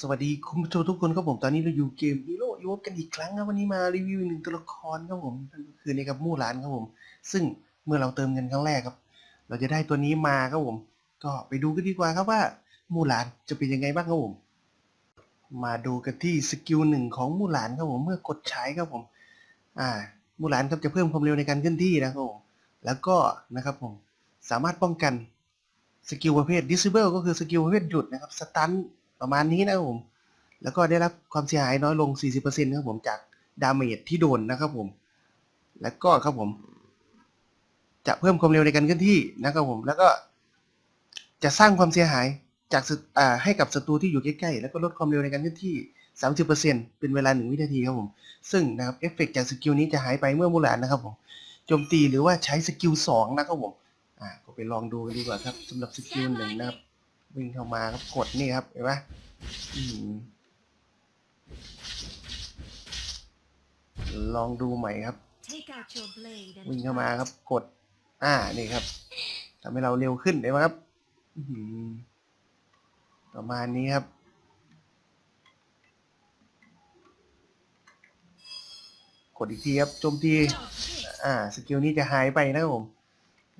สวัสดีคุณผู้ชมทุกคนครับผมตอนนี้เราอยู่เกมฮีโร่อีวกันอีกครั้งครับวันนี้มารีวิวหนึ่งตัวละครครับผมก็คือในกับมู่หลานครับผม ซึ่งเมื่อเราเติมเงินครั้งแรกครับ เราจะได้ตัวนี้มาครับผม ก็ไปดูกันดีกว่าครับว่ามู่หลานจะเป็นยังไงบ้างครับผม มาดูกันที่สกิลหนึ่งของมู่หลานครับผมเมื่อกดใช้ครับผม อ่ามู่หลานครับจะเพิ่มความเร็วในการเคลื่อนที่นะครับผมแล้วก็นะครับผมสามารถป้องกันสกิลประเภท disable ก็คือสกิลประเภทหยุดนะครับสตัน ประมาณนี้นะครับผม แล้วก็ได้รับความเสียหายน้อยลง 40%ครับผมจากดาเมจที่โดนนะครับผม แล้วก็ครับผม จะเพิ่มความเร็วในการเคลื่อนที่นะครับผม แล้วก็จะสร้างความเสียหายจากให้กับศัตรูที่อยู่ใกล้ๆ แล้วก็ลดความเร็วในการเคลื่อนที่ 30%เป็นเวลา 1 วินาทีครับผม ซึ่งนะครับเอฟเฟกต์จากสกิลนี้จะหายไปเมื่อมูลานนะครับผม โจมตีหรือว่าใช้สกิล2นะครับผม อ่า ก็ไปลองดูดีกว่าครับสำหรับสกิลหนึ่งนะครับ วิ่งเข้ามาครับกดนี่ครับเห็นไหมอืมลองดูใหม่ครับ Take out your blade and วิ่งเข้ามาครับกด อ่านี่ครับทำให้เราเร็วขึ้นได้ไหมครับอื้อหือประมาณนี้ครับ กดอีกทีครับโจมตี Dodge hit. อ่าสกิลนี้จะหายไปนะครับผม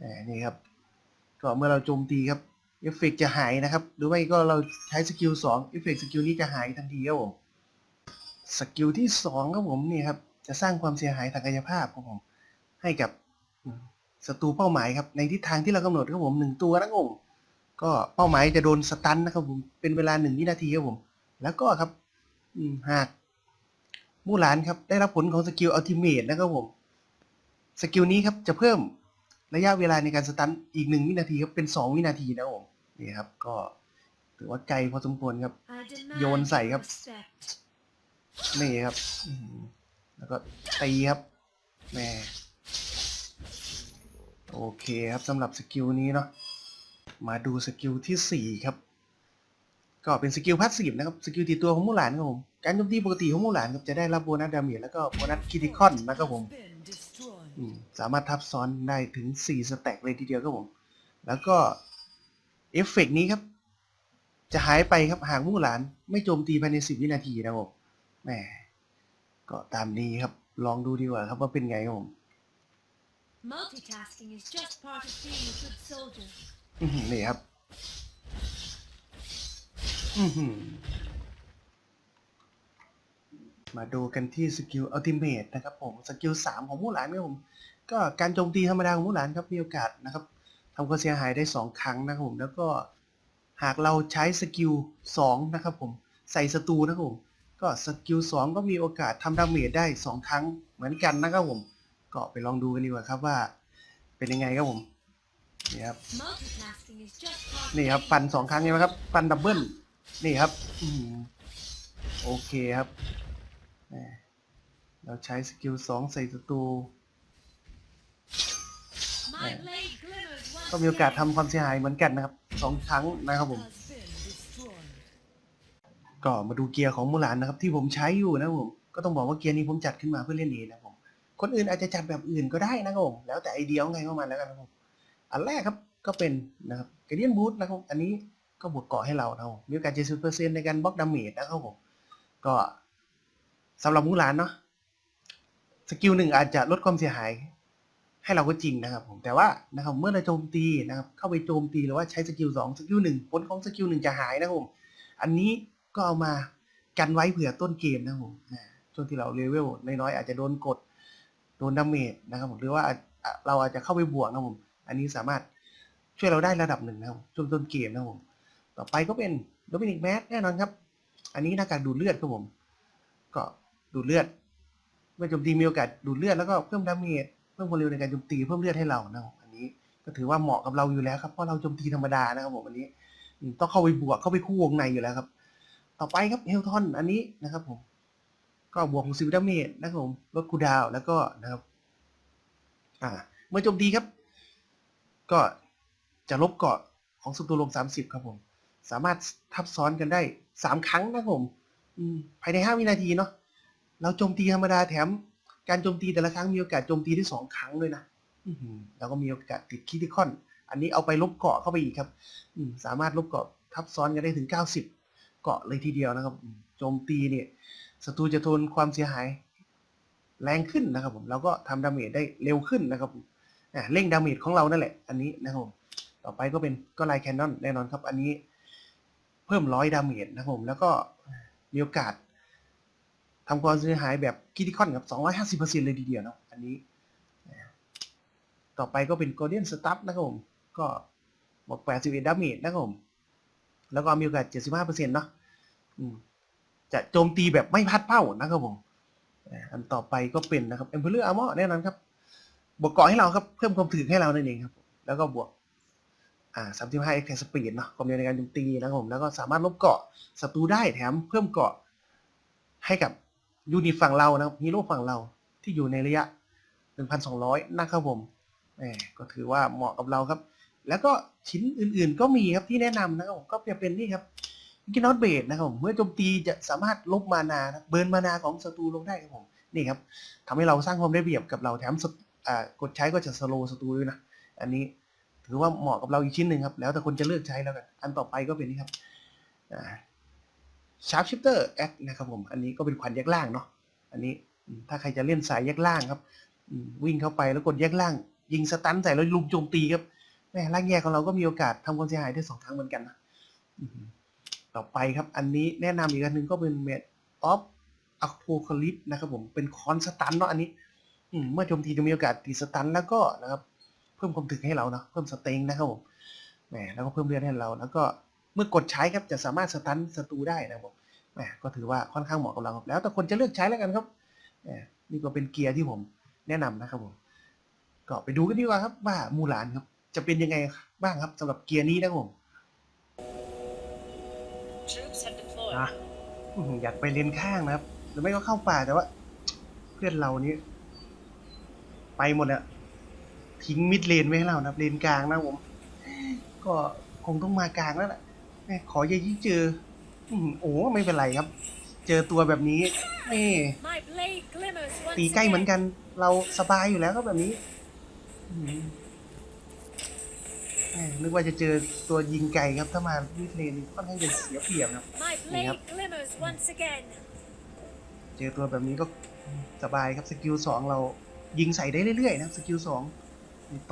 อ่านี่ครับ ก็เมื่อเราโจมตีครับ เอฟเฟกต์จะหายนะครับ หรือไม่ก็เราใช้สกิลสองเอฟเฟกต์สกิลนี้จะหายทันทีครับผมสกิลที่สองครับผมนี่ครับ จะสร้างความเสียหายทางกายภาพครับผม ให้กับศัตรูเป้าหมายครับในทิศทางที่เรากำหนดครับผมหนึ่งตัวนะครับผมก็เป้าหมายจะโดนสตันนะครับผมเป็นเวลาหนึ่งวินาทีครับผม แล้วก็ครับหากมู่หลานครับได้รับผลของสกิลอัลติเมทนะครับผมสกิลนี้ครับจะเพิ่มระยะเวลาในการสตันอีกหนึ่งวินาทีครับเป็นสองวินาทีนะครับผม นี่ครับ ก็ถือว่าไกลพอสมควรครับ I demand โยนใส่ครับ respect. นี่ครับอื้อหือแล้วก็ตีครับแหม่โอเคครับสำหรับสกิลนี้เนาะมาดูสกิลที่สี่ครับ ก็เป็นสกิลพาสซีฟนะครับสกิลตีตัวของมูหลานครับผมการโจมตีปกติของมูหลานครับจะได้รับโบนัสดาเมจแล้วก็โบนัสคิติคอนนะครับผม Been destroyed. อืมสามารถทับซ้อนได้ถึง 4 สแต็กเลยทีเดียวครับผม แล้วก็ เอฟเฟกต์นี้ครับ จะหายไปครับหากมู่หลาน ไม่โจมตีภายใน10วินาทีนะครับผมแหมก็ตามนี้ครับ ลองดูดีกว่าครับว่าเป็นไงครับผม Multitasking is just part of being a good soldier. อื้อหือนี่ครับอื้อหือมาดูกันที่สกิลอัลติเมทนะครับผม สกิลสามของมู่หลานครับผม ก็การโจมตีธรรมดาของมู่หลานครับมีโอกาสนะครับ ทำความเสียหายได้สองครั้งนะครับผมแล้วก็หากเราใช้สกิลสองนะครับผมใส่ศัตรูนะครับผมก็สกิลสองก็มีโอกาสทำดาเมจได้สองครั้งเหมือนกันนะครับผมก็ไปลองดูกันดีกว่าครับว่า เป็นยังไงครับผมนี่ครับนี่ครับฟันสองครั้งใช่ไหมครับฟันดับเบิลนี่ครับอืมโอเคครับเราใช้สกิลสองใส่ศัตรู ก็มีโอกาสทำความเสียหายเหมือนกันนะครับสองครั้งนะครับผม ก็มาดูเกียร์ของมูหลานนะครับ ที่ผมใช้อยู่นะครับผมก็ต้องบอกว่าเกียร์นี้ผมจัดขึ้นมาเพื่อเล่นเองนะครับผมคนอื่นอาจจะจัดแบบอื่นก็ได้นะครับผมแล้วแต่ไอเดียของใครของมันแล้วกันนะครับผมอันแรกครับก็เป็นนะครับเกเดียนบูทนะครับอันนี้ก็บวกเกาะให้เรานะครับมีโอกาส70%ในการบล็อกดาเมจนะครับผมก็สำหรับมูหลานเนาะสกิลหนึ่งอาจจะลดความเสียหาย ให้เราก็จริงนะครับผมแต่ว่านะครับเมื่อเราโจมตีนะครับเข้าไปโจมตีหรือว่าใช้สกิลสองสกิลหนึ่งผลของสกิลหนึ่งจะหายนะครับผมอันนี้ก็เอามากันไว้เผื่อต้นเกมนะครับผมช่วงที่เราเลเวลน้อยๆอาจจะโดนกดโดนดาเมจนะครับผมหรือว่าเราอาจจะเข้าไปบวกนะครับผมอันนี้สามารถช่วยเราได้ระดับหนึ่งนะครับช่วงต้นเกมนะครับผมต่อไปก็เป็นโดมินิกแมสแน่นอนครับ อันนี้หน้ากากดูดเลือดครับผม ก็ดูดเลือดเมื่อโจมตีมีโอกาสดูดเลือดแล้วก็เพิ่มดาเมจ เพิ่มความเร็วในการโจมตีเพิ่มเลือดให้เรานะครับอันนี้ก็ถือว่าเหมาะกับเราอยู่แล้วครับเพราะเราโจมตีธรรมดานะครับผมอันนี้ต้องเข้าไปบวกเข้าไปคู่วงในอยู่แล้วครับ ต่อไปครับเฮลทอนอันนี้นะครับผมก็บวกของซิลดาเมจนะครับผมลดคูดาวแล้วก็นะครับ อ่า เมื่อโจมตีครับ ก็จะลบเกาะของศัตรูลง30ครับผม สามารถทับซ้อนกันได้3ครั้งนะครับผมภายใน5วินาทีเนาะเราโจมตีธรรมดาแถม การโจมตีแต่ละครั้งมีโอกาสโจมตีได้สองครั้งด้วยนะอือหือแล้วก็มีโอกาสติดคิติคอน อันนี้เอาไปลบเกาะเข้าไปอีกครับอืมสามารถลบเกาะทับซ้อนกันได้ถึง 90 เกาะเลยทีเดียวนะครับ โจมตีเนี่ยศัตรูจะทนความเสียหายแรงขึ้นนะครับผมแล้วก็ทำดาเมจได้เร็วขึ้นนะครับผมอะเร่งดาเมจของเรานั่นแหละ อันนี้นะครับผมต่อไปก็เป็นก็ไลแคนนอนแน่นอนครับ อันนี้เพิ่มร้อยดาเมจนะครับผมแล้วก็มีโอกาส ทำความเสียหายแบบคิติคอนครับ250%เลยทีเดียวเนาะอันนี้ต่อไปก็เป็น Golden Staff นะครับผม ก็บอก81ดาเมจนะครับผม แล้วก็มีโอกาส 75%เนาะจะโจมตีแบบไม่พลาดเป้านะครับผม อันต่อไปก็เป็นนะครับ Emperor Armor แน่นอนครับ บวกเกาะให้เราครับ เพิ่มความถึกให้เรานั่นเองครับ แล้วก็บวก อ่า35 Attack Speed เนาะความเร็วในการโจมตีนะครับผม แล้วก็สามารถลบเกาะศัตรูได้แถมเพิ่มเกาะให้กับ ยูนิตฝั่งเรานะครับฮีโร่ฝั่งเราที่อยู่ในระยะ 1,200 นะครับผมแหมก็ถือว่าเหมาะกับเราครับ แล้วก็ชิ้นอื่นๆก็มีครับที่แนะนำนะครับผมก็จะเป็นนี่ครับกินอตเบดนะครับผมเมื่อโจมตีจะสามารถลบมานานะเบิร์นมานาของศัตรูลงได้ครับผมนี่ครับทำให้เราสร้างความได้เปรียบกับเราแถมกดใช้ก็จะสโลศัตรูด้วยนะอันนี้ถือว่าเหมาะกับเราอีกชิ้นหนึ่งครับ แล้วแต่คนจะเลือกใช้แล้วกันอันต่อไปก็เป็นนี่ครับ ชาร์ปชิปเตอร์แอคนะครับผม อันนี้ก็เป็นขวัญแยกล่างเนาะ อันนี้ถ้าใครจะเล่นสายแยกล่างครับ วิ่งเข้าไปแล้วกดแยกล่าง ยิงสตันใส่แล้วลุมโจมตีครับแม่ร่างแยกของเราก็มีโอกาสทำความเสียหายได้สองทางเหมือนกันนะต่อไปครับ อันนี้แนะนำอีกอันหนึ่งก็เป็นเมดออฟอะโพคลิปนะครับผม เป็นคอนสตันเนาะอันนี้อืเมื่อโจมตีจะมีโอกาสตีสตันแล้วก็นะครับ เพิ่มความถึกให้เราเนาะเพิ่มสเต็งนะครับผมแหมแล้วก็เพิ่มเลือดให้เราแล้วก็ เมื่อกดใช้ครับจะสามารถสตันศัตรูได้นะครับผมแหมก็ถือว่าค่อนข้างเหมาะกับเราครับแล้วแต่คนจะเลือกใช้แล้วกันครับแหมนี่ก็เป็นเกียร์ที่ผมแนะนำนะครับผมก็ไปดูกันดีกว่าครับว่ามูหลานครับจะเป็นยังไงบ้างครับสำหรับเกียร์นี้นะครับผม Troops have deployed. อะอื้อหืออยากไปเลนข้างนะครับ หรือไม่ก็เข้าป่าแต่ว่า เพื่อนเรานี้ ไปหมดอะทิ้งมิดเลนไว้ให้เรานะครับเลนกลางนะผม ก็คงต้องมากลางแล้วแหละ แม่ขออย่ายิ่งเจออืมโอ้ไม่เป็นไรครับ เจอตัวแบบนี้นี่ My blade glimmers once ตีใกล้เหมือน again. กัน เราสบายอยู่แล้วก็แบบนี้อืมแหม่นึกว่าจะเจอตัวยิงไกลครับถ้ามามิดเลนค่อนข้างจะเสียเปรียบครับ My Yep. blade glimmers once again. เจอตัวแบบนี้ก็สบายครับสกิลสองเรายิงใส่ได้เรื่อยๆนะครับสกิลสอง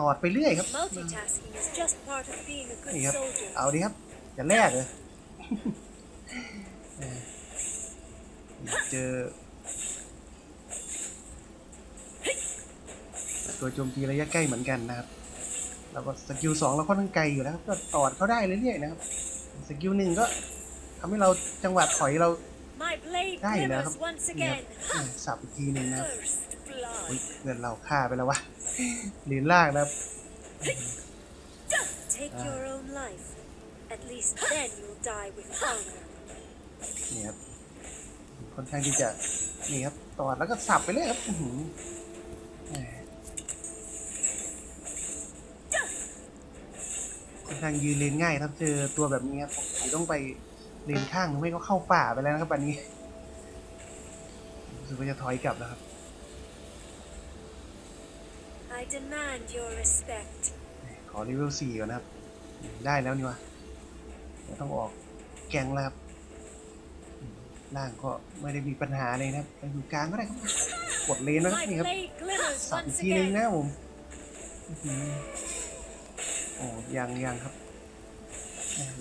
ตอดไปเรื่อยครับ Multitasking is just part of being a good นี่ครับ soldier. เอาดิครับ จะแลกเลยเออเจอ ตัวโจมตีระยะใกล้เหมือนกันนะครับ แล้วก็สกิลสองเราค่อนข้างไกลอยู่แล้วครับก็ตอดเขาได้เรื่อยๆนะครับ สกิลหนึ่งก็ทำให้เราจังหวะถอยเรา My blade ได้อยู่แล้วครับ glimmers once นี่ครับ again. อ่าสับอีกทีหนึ่งนะครับ First อุ๊ย blood. เงินเราฆ่าไปแล้ววะหรือล่างนะครับ Take Ah. your own life. At least then you'll die with honor. นี่ครับค่อนข้างที่จะนี่ครับตอดแล้วก็สับไปเลยครับอื้อหือแหมค่อนข้างยืนเลนง่ายครับเจอตัวแบบนี้ครับผมต้องไปเลนข้างหรือไม่ก็เข้าป่าไปแล้วนะครับอันนี้รู้สึกว่าจะถอยกลับแล้วครับ I demand your respect. ขอเลเวลสี่ก่อนนะครับ ได้แล้วนี่วะ เดี๋ยวต้องออกแกงแล้วครับอืมล่างก็ไม่ได้มีปัญหาเลยนะครับไปอยู่กลางก็ได้ครับกดเลนนะครับ My นี่ครับ blade glimmers สับอีก once ทีนึง again. นะผมอื้อหือโอ้ยังยังครับ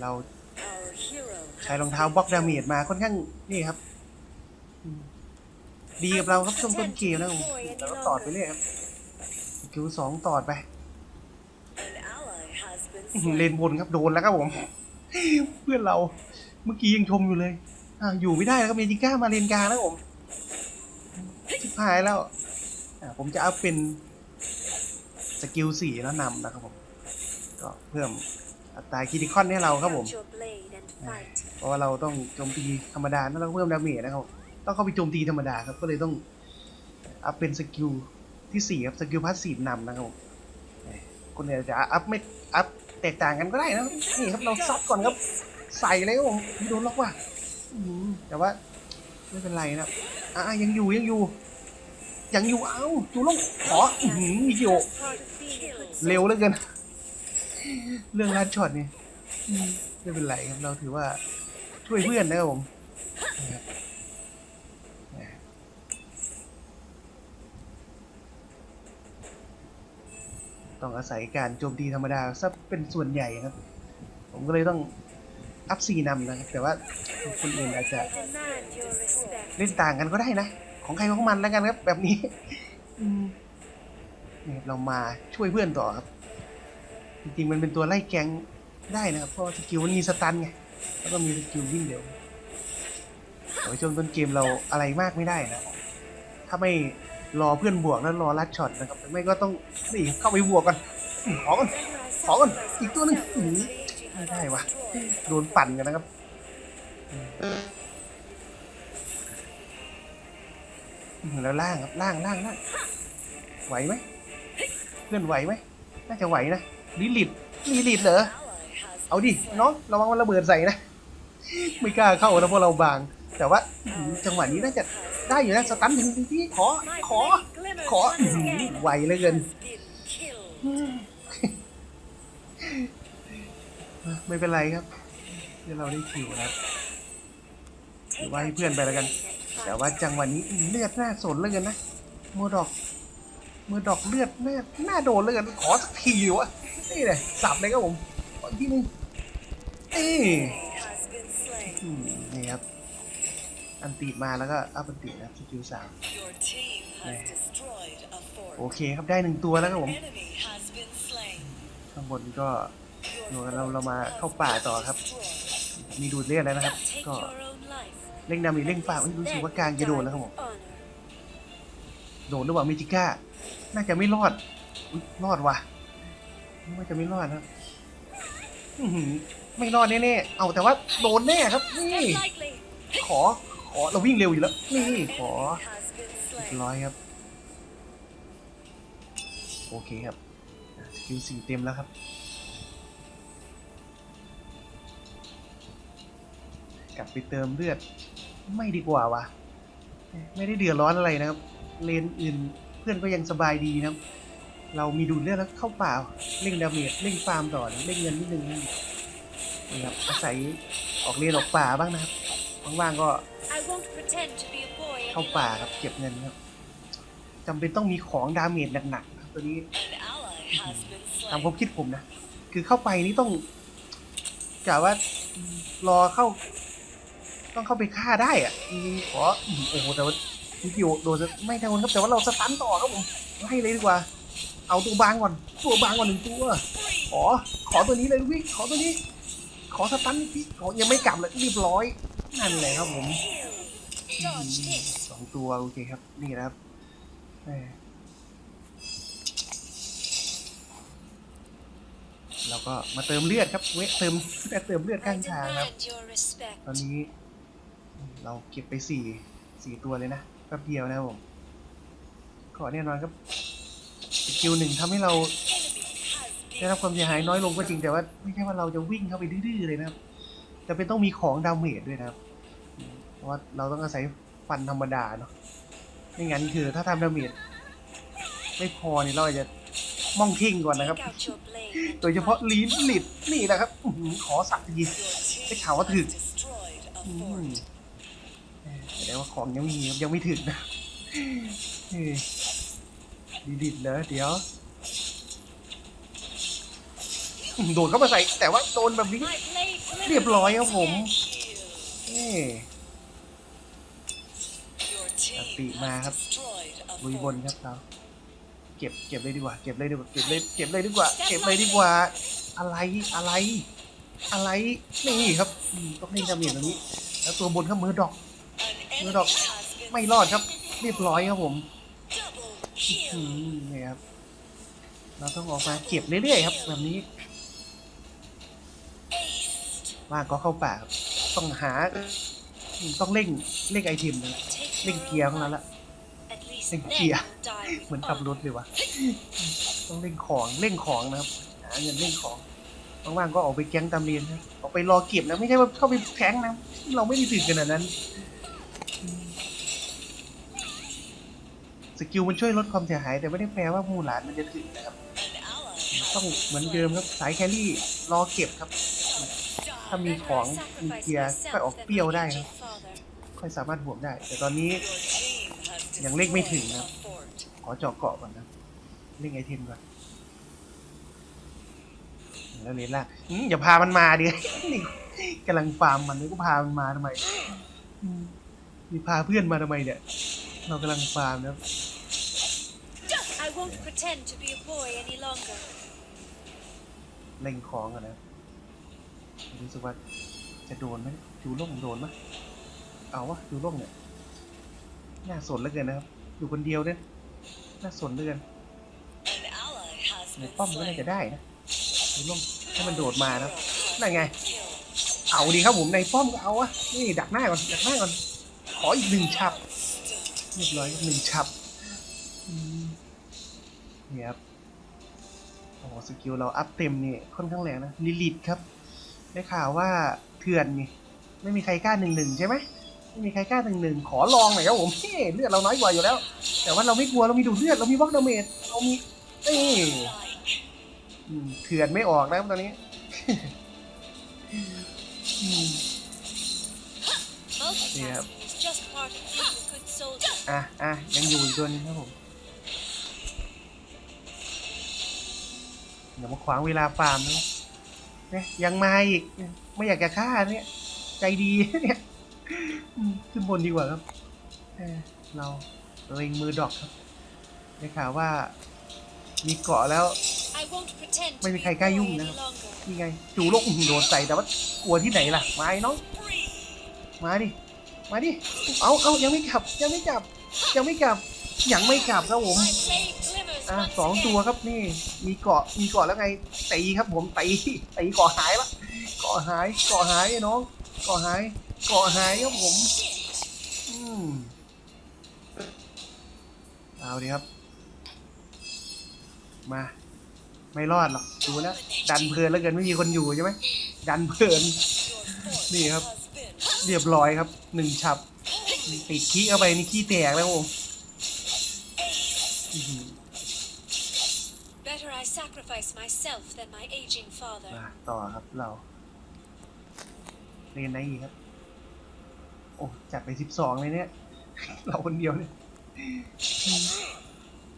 เรา Our hero ใช้รองเท้าบล็อกดาเมจมาค่อนข้างนี่ครับอืมดีกับเราครับช่วงต้นเกมนะผมแล้วก็ตอดไปเรื่อยครับคิวสองตอดไป An ally has been อื้อหือเลนบนครับโดนแล้วครับผม เพื่อนเรา เมื่อกี้ยังชมอยู่เลยอ่าวอยู่ไม่ได้แล้วครับเมจิก้ามาเลนกลางแล้วผมชิบหายแล้วอ่าผมจะอัพเป็นสกิลสี่แล้วนำนะครับผม ก็เพิ่มอัตราคิติคอนให้เราครับผม Out your blade and fight. เพราะว่าเราต้องโจมตีธรรมดาแล้วเราก็เพิ่มดาเมจนะครับ ต้องเข้าไปโจมตีธรรมดาครับ ก็เลยต้องอัพเป็นสกิลที่สี่ครับ สกิลพาสซีฟนำนะครับผมคนเนี่ยจะอัพไม่อัพ แตกต่างกันก็ได้นะนี่ครับเราซัดก่อนครับ ใส่เลยครับผมไม่โดนล็อกว่ะแต่ว่าไม่เป็นไรนะอะยังอยู่ยังอยู่ ยังอยู่เอ้าจูลงขออื้อหือมีโย Just part of being a good เร็วเหลือเกินเรื่องลัดช็อตนี่ไม่เป็นไรครับเราถือว่าช่วยเพื่อนนะครับผมนะครับ ต้องอาศัยการโจมตีธรรมดาซะเป็นส่วนใหญ่ครับ ผมก็เลยต้องอัพซีนำนะครับแต่ว่าคนอื่นอาจจะเล่นต่างกันก็ได้นะ ของใครของมันแล้วกันครับ แบบนี้อืมนี่ครับเรามาช่วยเพื่อนต่อครับ จริงๆมันเป็นตัวไล่แกงได้นะครับ เพราะสกิลมันมีสตันไงแล้วก็มีสกิลวิ่งเร็วแต่ช่วงต้นเกมเราอะไรมากไม่ได้นะ ถ้าไม่ รอเพื่อนบวกแล้วรอลัดช็อตนะครับไม่ก็ต้องนี่เข้าไปบวกกันขอกันขอก่อนอีกตัวหนึ่งไม่ได้วะโดนปั่นกันนะครับแล้วล่างครับล่างล่างล่างไหวไหมเพื่อนไหวไหมน่าจะไหวนะลิลิตลิลิตเหรอเอาดิน้องระวังมันระเบิดใส่นะไม่กล้าเข้านะเพราะเราบาง แต่ว่าจังหวะนี้น่าจะ ได้อยู่นะสตันถึงที่ขอ ขอ ขอ once อื้อหือ again. ไหวเหลยเกิน ไม่เป็นไรครับเดี๋ยวเราได้คิวนะครับ Take Why out เพื่อนไปแล้วกัน แต่ว่าจังหวะนี้เลือดหน้าสนเหลยกันนะมือดอกมือดอกเลือดหน้าหน้าโดนเหลยกันขอสักทีวะนี่เลยสับเลยครับผมขออีกทีนึงนี่ has been slain. อืมนี่ครับ อันติมาแล้วก็อัพอันตินะครับสกิลสาม Your team has destroyed a โอ fort. เคครับได้หนึ่งตัวแล้วครับผม Enemy has been slain. ข้างบนก็ Your เราเรามา fort เข้าป่า has ต่อ been ครับ destroyed. มีดูดเลือดแล้วนะครับ Take ก็ your own life. เร่งดำหรือเร่งป่าเอ้ยรู้สึกว่ากลางจะโดนแล้วครับผม Honor. โดนหรือเปล่ามิจิก้า น่าจะไม่รอดอุ๊ยรอดว่ะน่าจะไม่รอดนะครับอื้อหือไม่รอดแน่ๆเอาแต่ว่าโดนแน่ครับนี่ Tread lightly. ขอ ขอเราวิ่งเร็วอยู่แล้ว นี่ขอ Has been เรียบ slain. ร้อยครับ โอเคครับสกิลสี่เต็มแล้วครับ กลับไปเติมเลือด ไม่ดีกว่าวะไม่ได้เดือดร้อนอะไรนะครับ เลนอื่นเพื่อนก็ยังสบายดีนะครับ เรามีดูเลือดแล้วเข้าเปล่าเร่งดาเมจเร่งฟาร์มต่อเร่งเงินนิดนึงนี่ครับอาศัยออกเรียนออกป่าบ้างนะครับว่างๆก็ เข้า any ป่า longer. ครับเก็บเงินครับจำเป็นต้องมีของดาเมจหนักๆนะครับตัวนี้ An ally has been ตาม slain. ความคิดผมนะ คือเข้าไปนี่ต้องกะว่ารอเข้า ต้องเข้าไปฆ่าได้อะอืมขออืมโอ้โหแต่ว่าวิดีโอโดนจะไม่ทันครับแต่ว่าเราสตันต่อครับผมไล่เลยดีกว่า เอาตัวบางก่อนตัวบางก่อนหนึ่งตัวขอขอตัวนี้เลยลูกพี่ขอตัวนี้ ขอสตันพี่ขอยังไม่กลับเลยเรียบร้อยนั่นเลยครับผม Dodge this. สองตัวโอเคครับ นี่นะครับแหม่เราก็มาเติมเลือดครับเวะเติมเติมเลือด I ข้างทางครับ demand your respect. ตอนนี้ เราเก็บไปสี่สี่ตัวเลยนะแป๊บเดียวนะครับผมขอแน่นอนครับสกิลหนึ่งทำให้เรา Enemy has ได้ been รับความเสียหายน้อยลงก็จริงแต่ว่าไม่ใช่ว่าเราจะวิ่งเข้าไปดื้อๆเลยนะครับจะเป็นต้องมีของดาเมจด้วยนะครับอืม เพราะว่าเราต้องอาศัยฟันธรรมดาเนาะไม่งั้นคือถ้าทำดาเมจไม่พอนี่เราอาจจะม่องทิ้งก่อนนะครับ โดยเฉพาะลีนลิดนี่แหละครับอื้อหือขอสักที Your team Cái thảo có has thử. destroyed a อืมแสดงว่าของยังมียังไม่ถึงนะเฮ้ยลีลิดเหรอเดี๋ยว โดนเข้ามาใส่แต่ว่าโดนแบบนี้ เรียบร้อยครับผม again. เอ้ Your อัต team ติมาครับ has destroyed a ลุยบน fort. ครับเราเก็บเก็บเลยดีกว่า เก็บเลยดีกว่าเก็บเลยเก็บเลยดีกว่า เก็บเลยดีกว่า อะไรอะไร อะไรนี่ครับอืมต้องเล่นดาเมจตรงนี้ แล้วตัวบนก็มือดอก An Mưa enemy độc. has been ไม่รอดครับ เรียบร้อยครับผม double อื kill. มนี่ครับเราต้องออกมาเก็บเรื่อยๆครับ แบบนี้ว่างก็เข้าป่าครับต้องหาต้องเร่งเร่งไอเทมนะ Take เร่ง your เกียร์ own เท่านั้นละ At least Linh then kia. you'll die with เหมือนขับร honor. ถเลยวะต้องเร่งของเร่งของนะครับหาเงินเร่งของว่างๆก็ออกไปแก๊งตามเรียนนะออกไปรอเก็บนะไม่ใช่ว่าเข้าไปแทงนะเราไม่ได้ถึงขนาดนั้น สกิลมันช่วยลดความเสียหาย แต่ไม่ได้แปลว่ามูหลานมันจะถึงนะครับ An ally has ต้องเหมือนเดิมครับสายแครี่รอเก็บครับ die. ถ้ามี Better ของ I มี sacrifice เกียร์ค่อยออก myself เปรี้ยว than ได้ my ครับ aging father. ค่อยสามารถบวกได้ แต่ตอนนี้ Your team has ยังเลขไม่ถึง destroyed นะ a fort. ขอเจาะเกาะก่อนนะเล่นไอเทมก่อนแล้วเลนล่ะอืมอย่าพามันมาดินี่กำลังฟาร์มมันนี่ก็พามันมาทำไมอืมมีพาเพื่อนมาทำไมเนี่ย เรากำลังฟาร์มนะครับ I won't pretend to be a boy any longer. เล่งของอะนะรู้สึกว่าจะโดนไหมจูล่งโดนไหม เอาวะจูล่งเนี่ยน่าสนเหลือเกินนะครับ อยู่คนเดียวเนี่ยน่าสนเหลือเกินในป้อมก็น่าจะได้นะจูล่งให้มันโดดมานะนั่นไง เอาดีครับผมในป้อมก็เอาอะนี่ดักหน้าก่อนดักหน้าก่อนขออีกหนึ่งฉับเรียบร้อยหนึ่งฉับนี่ครับโอ้สกิลเราอัพเต็มนี่ค่อนข้างแรงนะลิลิตครับ ได้ข่าวว่าเถื่อนนี่ ไม่มีใครกล้าหนึ่งหนึ่งใช่ไหม ไม่มีใครกล้าหนึ่งหนึ่งขอลองหน่อยครับผมเฮ้เลือดเราน้อยกว่าอยู่แล้ว แต่ว่าเราไม่กลัวเรามีดูดเลือดเรามีบล็อกดาเมจเรามีนี่ Like อืมเถื่อนไม่ออกนะครับตอนนี้อืม Multitasking is just part of being a good soldier. อะอะยังอยู่อีกตัวนึงครับผมเดี๋ยวมาขวางเวลาฟาร์มนะเนี่ยยังมาอีก ไม่อยากจะฆ่าเนี่ย ใจดีเนี่ย ขึ้นบนดีกว่าครับเออเราเล็งมือดอกครับได้ข่าวว่า มีเกาะแล้ว ไม่มีใครกล้ายุ่งนะครับนี่ไง จูโลกโดนใส่แต่ว่ากลัวที่ไหนล่ะ มาไอ้น้อง มาดิ มาดิ เอาเอายังไม่กลับ ยังไม่กลับ ยังไม่กลับ ยังไม่กลับครับผมอะสองตัวครับนี่ มีเกาะ มีเกาะแล้วไง ตีครับผมตีตีเกาะหายละเกาะหาย เกาะหายไอ้น้อง เกาะหาย เกาะหายครับผมอืมเอาดิครับ มา ไม่รอดหรอกดูแล้วดันเพลินแล้วเกินไม่มีคนอยู่ใช่ไหมดันเพลิน Your fort นี่ครับ has been เรียบร้อยครับหนึ่งฉับติดขี้เข้าไปนี่ขี้แตกแล้วครับผมอื้อหือ Better I sacrifice myself than my aging father. มาต่อครับเราเรียนไหนอีกครับโอ้จัดไปสิบสองเลยเนี่ย เราคนเดียวเนี่ย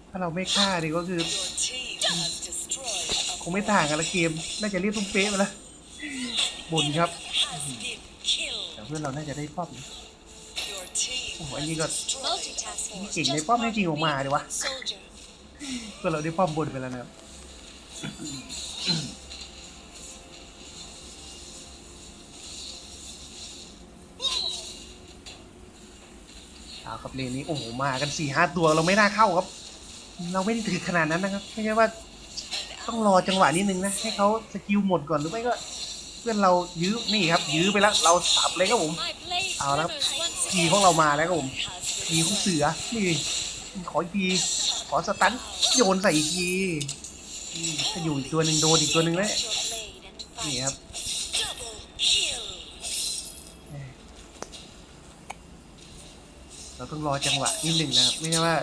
ถ้าเราไม่ฆ่าดีก็คือ คงไม่ต่างกันละเกม น่าจะเรียกตุ้มเป๊ะไปล้วบนครับแต่เพื่อนเราน่าจะได้ป้อมโอ้โหอันนี้ก็ destroyed Multitasking is เก่งในป้อมจริงออกมา a ดีวะเพื่อนเราได้ป้อมบนไปแล้วนะครับ เอา ครับเลนนี้โอ้โหมากันสี่ห้าตัวเราไม่น่าเข้าครับ เราไม่ได้ถือขนาดนั้นนะครับไม่ใช่ว่าต้องรอจังหวะนิดนึงนะให้เขาสกิลหมดก่อนหรือไม่ก็ เพื่อนเรายื้อนี่ครับ ยื้อไปแล้วเราสับเลยครับผมเอาแล้วทีของเรามาแล้วครับผมทีของเสือนี่ขออีกทีขอสตันโยนใส่อีกทีอืมถ้าอยู่อีกตัวหนึ่งโดนอีกตัวหนึ่งแล้ว Your blade and นี่ครับ เราต้องรอจังหวะนิดหนึ่งนะครับไม่ใช่ว่า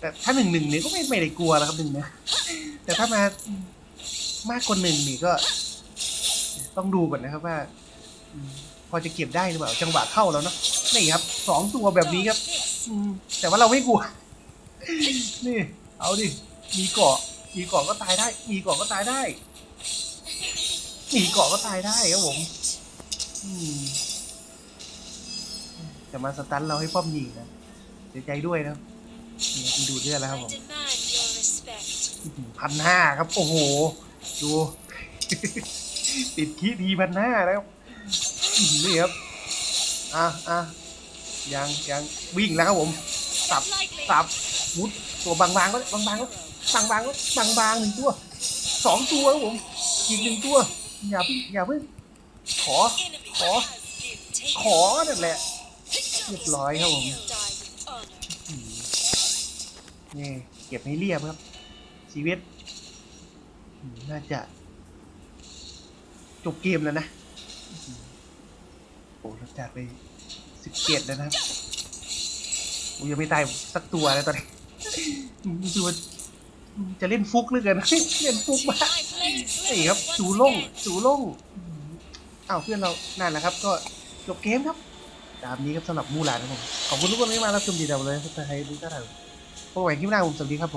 แต่ถ้าหนึ่งหนึ่งเนี่ยก็ไม่ไม่ได้กลัวแล้วครับหนึ่งนะแต่ถ้ามามากกว่าหนึ่งนี่ก็ ต้องดูก่อนนะครับว่าพอจะเก็บได้หรือเปล่าจังหวะเข้าแล้วเนาะนี่ครับสองตัวแบบนี้ครับอืแต่ว่าเราไม่กลัว นี่ เอาดิมีเกาะมีเกาะก็ตายได้ มีเกาะก็ตายได้มีเกาะก็ตายได้ครับผม อืม จะมาสตันเราให้ป้อมยิงนะเสียใจด้วยนะครับนี่ครับดูเลือดแล้วครับ I ผม demand your respect. พันห้าครับ โอ้โห ดู ติดคีทีพันห้าแล้วอื้อหือนี่ครับ อะอะยังยังวิ่งแล้วครับผม สับ Lightly. สับมุดตัวบางๆก็บางๆก็บางๆก็บางๆหนึ่งตัวสองตัวครับผม อีกหนึ่งตัว อย่าเพิ่งอย่าเพิ่งขอ Enemy Khó. has been taken. ขอนั่นแหละ เรียบร้อยครับผมนี่เก็บให้เรียบครับ ชีวิต น่าจะ จบเกมแล้วนะอืมโอ้เราจัดไปสิบเจ็ดแล้วนะครับกูยังไม่ตายสักตัวเลยตอนนี้รู้สึกว่าจะเล่นฟุกหลือกินเล่นฟุกมาก My blade นี่ glimmers ครับจูล่งจูล่งอ้าวเพื่อนเรานั่นแหละครับ ก็จบเกมครับ ตามนี้ครับสำหรับมูหลานครับผมขอบคุณทุกคนที่มารับชมดีเดาเลยสุดท้ายดูท่าทางพวกแหวนคลิปหน้าผมสวัสดีครับผม